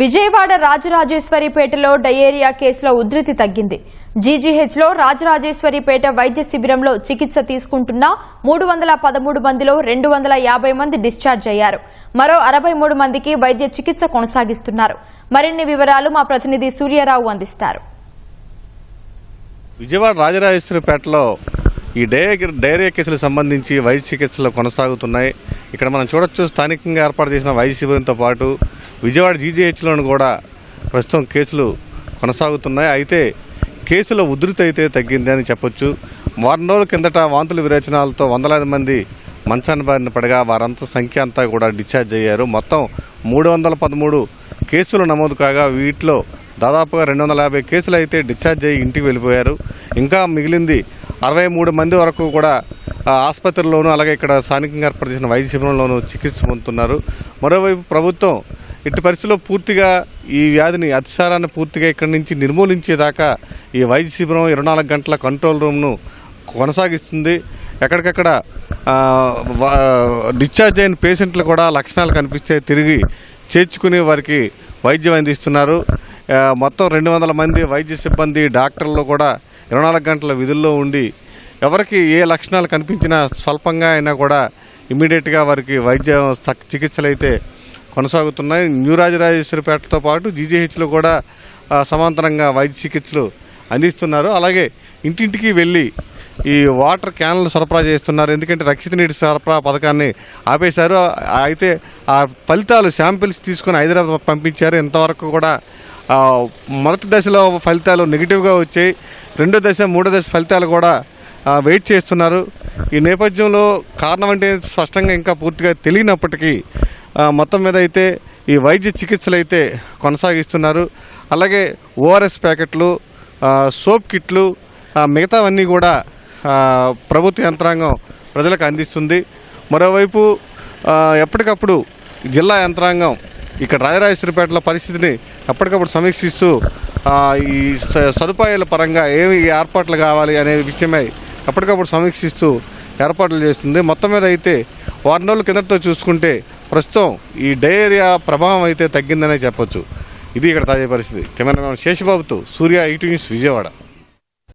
Vijayawada రాజరాజేశ్వరిపేటలో diarrhoea కేసులో ఉధృతి తగ్గింది. జీజీహెచ్లో రాజరాజేశ్వరిపేట వైద్య శిబిరంలో చికిత్స తీసుకుంటున్న మూడు వందల పదమూడు మందిలో రెండు వందల యాభై మంది డిశ్చార్జ్ అయ్యారు. మరో అరవై మూడు మందికి వైద్య చికిత్స కొనసాగిస్తున్నారు. మరిన్ని వివరాలు మా ప్రతినిధి సూర్యారావు అందిస్తారు. విజయవాడ రాజరాజేశ్వరిపేటలో ఈ డయా డైరియా కేసులకు సంబంధించి వైద్య చికిత్సలు కొనసాగుతున్నాయి. ఇక్కడ మనం చూడొచ్చు స్థానికంగా ఏర్పాటు చేసిన వైద్య శిబిరంతో పాటు విజయవాడ జీజీహెచ్లోను కూడా ప్రస్తుతం కేసులు కొనసాగుతున్నాయి. అయితే కేసుల ఉధృతి అయితే తగ్గింది అని చెప్పొచ్చు. వారం రోజుల కిందట వాంతుల విరేచనాలతో వందలాది మంది మంచాన్ని బారిన పడగా వారంతా సంఖ్య అంతా కూడా డిశ్చార్జ్ అయ్యారు. మొత్తం మూడు వందల పదమూడు కేసులు నమోదు కాగా వీటిలో దాదాపుగా రెండు వందల యాభై కేసులు అయితే డిశ్చార్జ్ అయ్యి ఇంటికి వెళ్ళిపోయారు. ఇంకా మిగిలింది అరవై మూడు మంది వరకు కూడా ఆసుపత్రిలోనూ అలాగే ఇక్కడ స్థానికంగా ఏర్పాటు చేసిన వైద్య శిబిరంలోనూ చికిత్స పొందుతున్నారు. మరోవైపు ప్రభుత్వం ఇట్టి పరిస్థితుల్లో పూర్తిగా ఈ వ్యాధిని అతిసారాన్ని పూర్తిగా ఇక్కడి నుంచి నిర్మూలించేదాకా ఈ వైద్య శిబిరం ఇరవై నాలుగు గంటల కంట్రోల్ రూమ్ను కొనసాగిస్తుంది. ఎక్కడికక్కడ డిశ్చార్జ్ అయిన పేషెంట్లు కూడా లక్షణాలు కనిపిస్తే తిరిగి చేర్చుకుని వారికి వైద్యం అందిస్తున్నారు. మొత్తం రెండు వందల మంది వైద్య సిబ్బంది డాక్టర్లు కూడా ఇరవై నాలుగు గంటల విధుల్లో ఉండి ఎవరికి ఏ లక్షణాలు కనిపించినా స్వల్పంగా అయినా కూడా ఇమీడియట్గా వారికి వైద్య చికిత్సలు అయితే కొనసాగుతున్నాయి. న్యూరాజరాజేశ్వరిపేటతో పాటు జీజీహెచ్లో కూడా సమాంతరంగా వైద్య చికిత్సలు అందిస్తున్నారు. అలాగే ఇంటింటికి వెళ్ళి ఈ వాటర్ క్యాన్లు సరఫరా చేస్తున్నారు. ఎందుకంటే రక్షిత నీటి సరఫరా పథకాన్ని ఆపేశారు. అయితే ఆ ఫలితాలు శాంపిల్స్ తీసుకుని హైదరాబాద్ పంపించారు. ఇంతవరకు కూడా మొదటి దశలో ఫలితాలు నెగిటివ్గా వచ్చాయి. రెండో దశ మూడో దశ ఫలితాలు కూడా వెయిట్ చేస్తున్నారు. ఈ నేపథ్యంలో కారణం అంటే స్పష్టంగా ఇంకా పూర్తిగా తెలియనప్పటికీ మొత్తం మీద అయితే ఈ వైద్య చికిత్సలు అయితే కొనసాగిస్తున్నారు. అలాగే ఓఆర్ఎస్ ప్యాకెట్లు సోప్ కిట్లు మిగతావన్నీ కూడా ప్రభుత్వ యంత్రాంగం ప్రజలకు అందిస్తుంది. మరోవైపు ఎప్పటికప్పుడు జిల్లా యంత్రాంగం ఇక్కడ రాజరాజేశ్వరిపేటలో పరిస్థితిని ఎప్పటికప్పుడు సమీక్షిస్తూ ఈ స- సదుపాయాల పరంగా ఏమి ఏర్పాట్లు కావాలి అనే విషయమై ఎప్పటికప్పుడు సమీక్షిస్తూ ఏర్పాట్లు చేస్తుంది. మొత్తం మీద అయితే వారం రోజుల కిందతో చూసుకుంటే ప్రస్తుతం ఈ డయేరియా ప్రభావం అయితే తగ్గిందనే చెప్పొచ్చు. ఇది ఇక్కడ తాజా పరిస్థితి. కెమెరామెన్ శేషబాబుతో సూర్య ఈటీ న్యూస్ విజయవాడ.